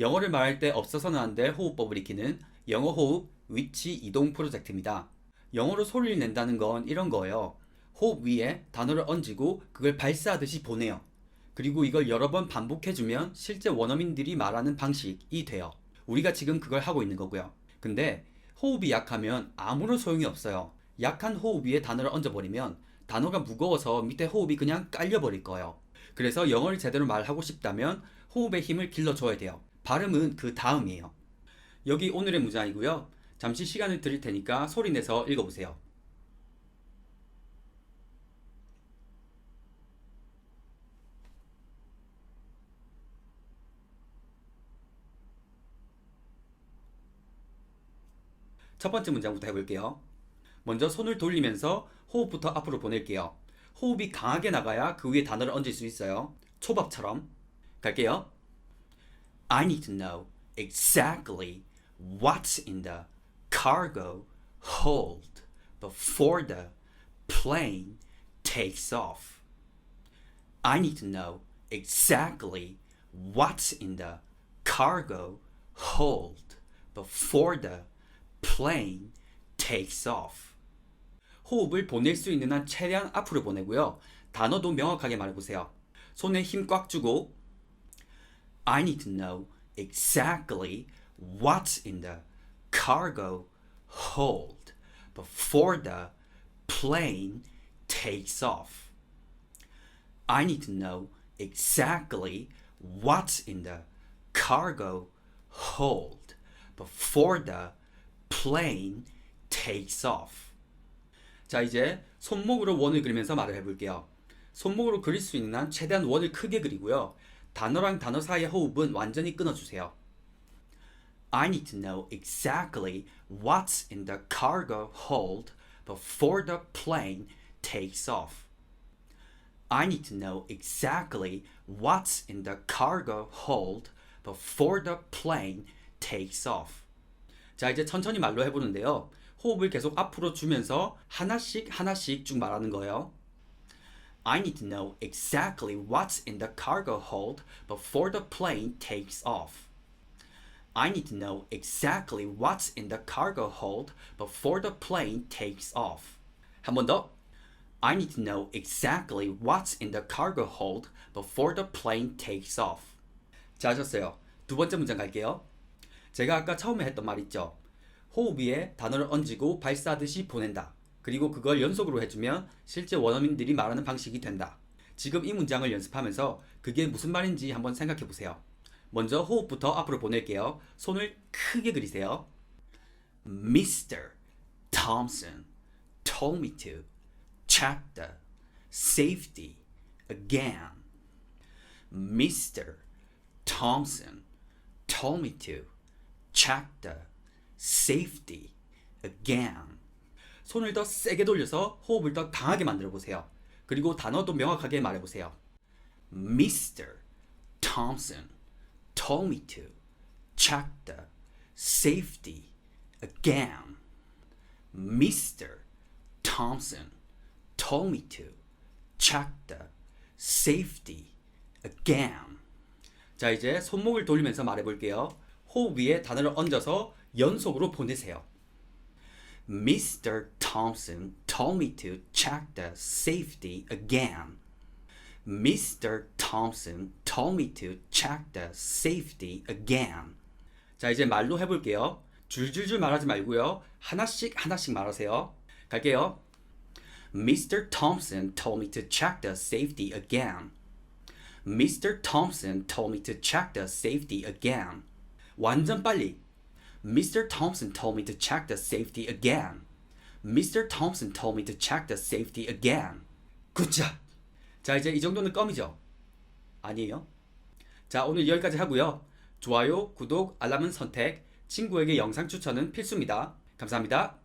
영어를 말할 때 없어서는 안 될 호흡법을 익히는 영어 호흡 위치 이동 프로젝트입니다. 영어로 소리를 낸다는 건 이런 거예요. 호흡 위에 단어를 얹고 그걸 발사하듯이 보내요. 그리고 이걸 여러 번 반복해주면 실제 원어민들이 말하는 방식이 돼요. 우리가 지금 그걸 하고 있는 거고요. 근데 호흡이 약하면 아무런 소용이 없어요. 약한 호흡 위에 단어를 얹어버리면 단어가 무거워서 밑에 호흡이 그냥 깔려버릴 거예요. 그래서 영어를 제대로 말하고 싶다면 호흡의 힘을 길러줘야 돼요. 발음은 그 다음이에요. 여기 오늘의 문장이고요. 잠시 시간을 드릴 테니까 소리 내서 읽어보세요. 첫 번째 문장부터 해볼게요. 먼저 손을 돌리면서 호흡부터 앞으로 보낼게요. 호흡이 강하게 나가야 그 위에 단어를 얹을 수 있어요. 초밥처럼. 갈게요. I need to know exactly what's in the cargo hold before the plane takes off. I need to know exactly what's in the cargo hold before the plane takes off. 호흡을 보낼 수 있는 한 최대한 앞으로 보내고요. 단어도 명확하게 말해보세요. 손에 힘 꽉 주고 I need to know exactly what's in the cargo hold before the plane takes off. I need to know exactly what's in the cargo hold before the plane takes off. 자, 이제 손목으로 원을 그리면서 말을 해볼게요. 손목으로 그릴 수 있는 한 최대한 원을 크게 그리고요. 단어랑 단어 사이의 호흡은 완전히 끊어주세요. I need to know exactly what's in the cargo hold before the plane takes off. I need to know exactly what's in the cargo hold before the plane takes off. 자, 이제 천천히 말로 해보는데요. 호흡을 계속 앞으로 주면서 하나씩 하나씩 쭉 말하는 거예요. I need to know exactly what's in the cargo hold before the plane takes off. I need to know exactly what's in the cargo hold before the plane takes off. 한 번 더. I need to know exactly what's in the cargo hold before the plane takes off. 자, 하셨어요. 두 번째 문장 갈게요. 제가 아까 처음에 했던 말 있죠. 호흡 위에 단어를 얹고 발사하듯이 보낸다. 그리고 그걸 연속으로 해주면 실제 원어민들이 말하는 방식이 된다. 지금 이 문장을 연습하면서 그게 무슨 말인지 한번 생각해 보세요. 먼저 호흡부터 앞으로 보낼게요. 손을 크게 그리세요. Mr. Thompson told me to check the safety again. Mr. Thompson told me to check the safety again. 손을 더 세게 돌려서 호흡을 더 강하게 만들어 보세요. 그리고 단어도 명확하게 말해 보세요. Mr. Thompson told me to check the safety again. Mr. Thompson told me to check the safety again. 자, 이제 손목을 돌리면서 말해 볼게요. 호흡 위에 단어를 얹어서 연속으로 보내세요. Mr. Thompson told me to check the safety again. Mr. Thompson told me to check the safety again. 자, 이제 말로 해볼게요. 줄줄줄 말하지 말고요. 하나씩 하나씩 말하세요. 갈게요. Mr. Thompson told me to check the safety again. Mr. Thompson told me to check the safety again. 완전 빨리. Mr. Thompson told me to check the safety again. Mr. Thompson told me to check the safety again. 굿잡. 자, 이제 이 정도는 껌이죠? 아니에요? 자, 오늘 여기까지 하고요. 좋아요, 구독, 알람은 선택, 친구에게 영상 추천은 필수입니다. 감사합니다.